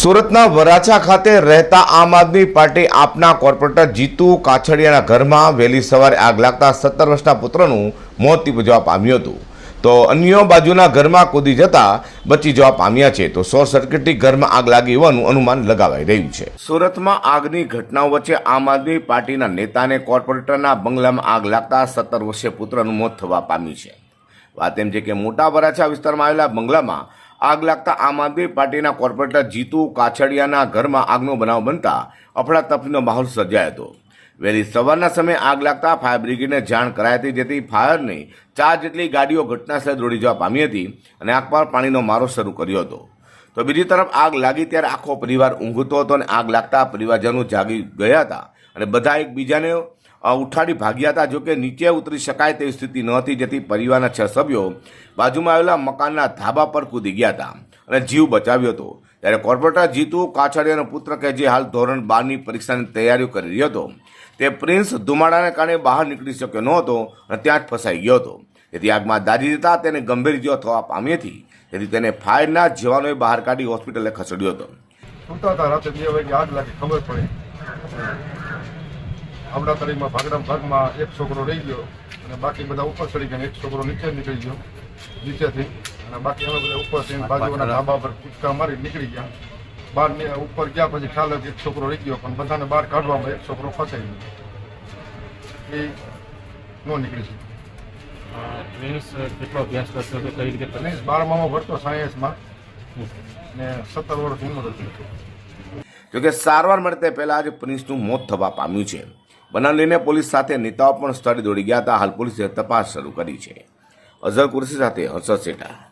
સુરતના વરાછા ખાતે રહેતા આમ આદમી પાર્ટી આપના કોર્પોરેટર જીતુ કાછડિયાના ઘરમાં વહેલી સવારે આગ લાગતા સત્તર વર્ષના પુત્રનું મોત નીપજવા પામ્યું હતું. તો અન્ય બાજુના ઘરમાં કૂદી જતા બચી જવા પામ્યા છે. તો શોર્ટ સર્કિટથી ઘરમાં આગ લાગી હોવાનું અનુમાન લગાવાઈ રહ્યું છે. સુરતમાં આગની ઘટનાઓ વચ્ચે આમ આદમી પાર્ટીના નેતાને કોર્પોરેટરના બંગલામાં આગ લાગતા સત્તર વર્ષીય પુત્રનું મોત થવા પામ્યું છે. વાત એમ છે કે મોટા વરાછા વિસ્તારમાં આવેલા બંગલામાં આગ લાગતા આમ આદમી પાર્ટીના કોર્પોરેટર જીતુ કાછડિયાના ઘરમાં આગનો બનાવ બનતા અફડાતફડીનો માહોલ સર્જાયો હતો. વહેલી સવારના સમયે આગ લાગતા ફાયર બ્રિગેડને જાણ કરાઈ હતી, જેથી ફાયરની ચાર જેટલી ગાડીઓ ઘટનાસ્થળે દોડી જવા પામી હતી અને આગ પર પાણીનો મારો શરૂ કર્યો હતો. તો બીજી તરફ આગ લાગી ત્યારે આખો પરિવાર ઊંઘતો હતો અને આગ લાગતા પરિવારજનો જાગી ગયા હતા અને બધા એકબીજાને ઉઠાડી ભાગ્યા હતા. જોકે નીચે ઉતરી શકાય તેવી સ્થિતિ ન હતી, જેથી પરિવારના છ સભ્યો બાજુમાં આવેલા મકાનના ધાબા પર કૂદી ગયા હતા અને જીવ બચાવ્યો હતો. ત્યારે કોર્પોરેટર જીતુ કાછડિયાનો પુત્ર કે જે હાલ ધોરણ બારની પરીક્ષાની તૈયારીઓ કરી રહ્યો હતો, તે પ્રિન્સ ધુમાડાને કારણે બહાર નીકળી શક્યો નહોતો અને ત્યાં જ ફસાઈ ગયો હતો. તેથી આગમાં દાજી જતા તેને ગંભીર ઇજાઓ થવા પામી હતી. તેથી તેને ફાયરના જવાનોએ બહાર કાઢી હોસ્પિટલે ખસેડ્યો હતો. સુતા હતા રાતે બે વાગે આગ લાગી, ખબર પડી. આપણા તળીમાં ભાગડા ભાગમાં એક છોકરો રહી ગયો અને બાકી બધા ઉપર ચડી ગયા એક છોકરો નીચે નીકળી ગયો. નીચેથી અને બાકી અમે બધા ઉપર થઈને બાજુના ધાબા પર કૂદકા મારી નીકળી ગયા. બહાર ઉપર ગયા પછી ખ્યાલ એક છોકરો રહી ગયો પણ બધાને બહાર કાઢવામાં એક છોકરો ફસાઈ ગયો. એ નો નીકળી શકે પ્રિન્સ કેટલો અભ્યાસ કરતો હતો કઈ રીતે અને બારમામાં સાયન્સમાં ને સત્તર વર્ષ ઉંમર હતી. જોકે સારવાર મળતે પહેલા જ પ્રિન્સનું મોત થવા પામ્યું છે. બનાવ લઈને પોલીસ સાથે નેતાઓ પણ સ્થળે દોડી ગયા હતા. હાલ પોલીસે તપાસ શરૂ કરી છે. અઝર કુરશી સાથે હર્ષદ સેઠા